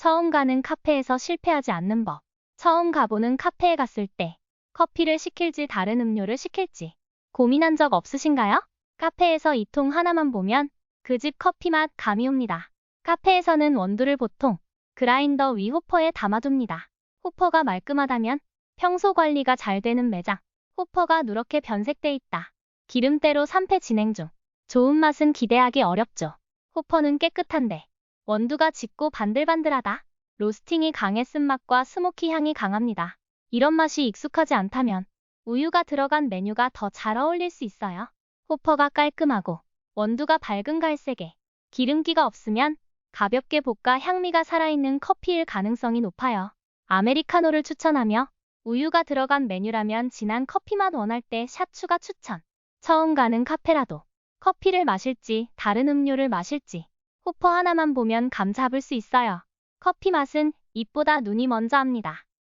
처음 가는 카페에서 실패하지 않는 법. 처음 가보는 카페에 갔을 때 커피를 시킬지 다른 음료를 시킬지 고민한 적 없으신가요? 카페에서 이 통 하나만 보면 그 집 커피 맛 감이 옵니다. 카페에서는 원두를 보통 그라인더 위 호퍼에 담아둡니다. 호퍼가 말끔하다면 평소 관리가 잘 되는 매장. 호퍼가 누렇게 변색돼 있다. 기름때로 산패 진행 중. 좋은 맛은 기대하기 어렵죠. 호퍼는 깨끗한데 원두가 짙고 반들반들하다. 로스팅이 강해 쓴맛과 스모키 향이 강합니다. 이런 맛이 익숙하지 않다면 우유가 들어간 메뉴가 더 잘 어울릴 수 있어요. 호퍼가 깔끔하고 원두가 밝은 갈색에 기름기가 없으면 가볍게 볶아 향미가 살아있는 커피일 가능성이 높아요. 아메리카노를 추천하며 우유가 들어간 메뉴라면 진한 커피 맛 원할 때 샷 추가 추천. 처음 가는 카페라도 커피를 마실지 다른 음료를 마실지 호퍼 하나만 보면 감 잡을 수 있어요. 커피 맛은 입보다 눈이 먼저 합니다.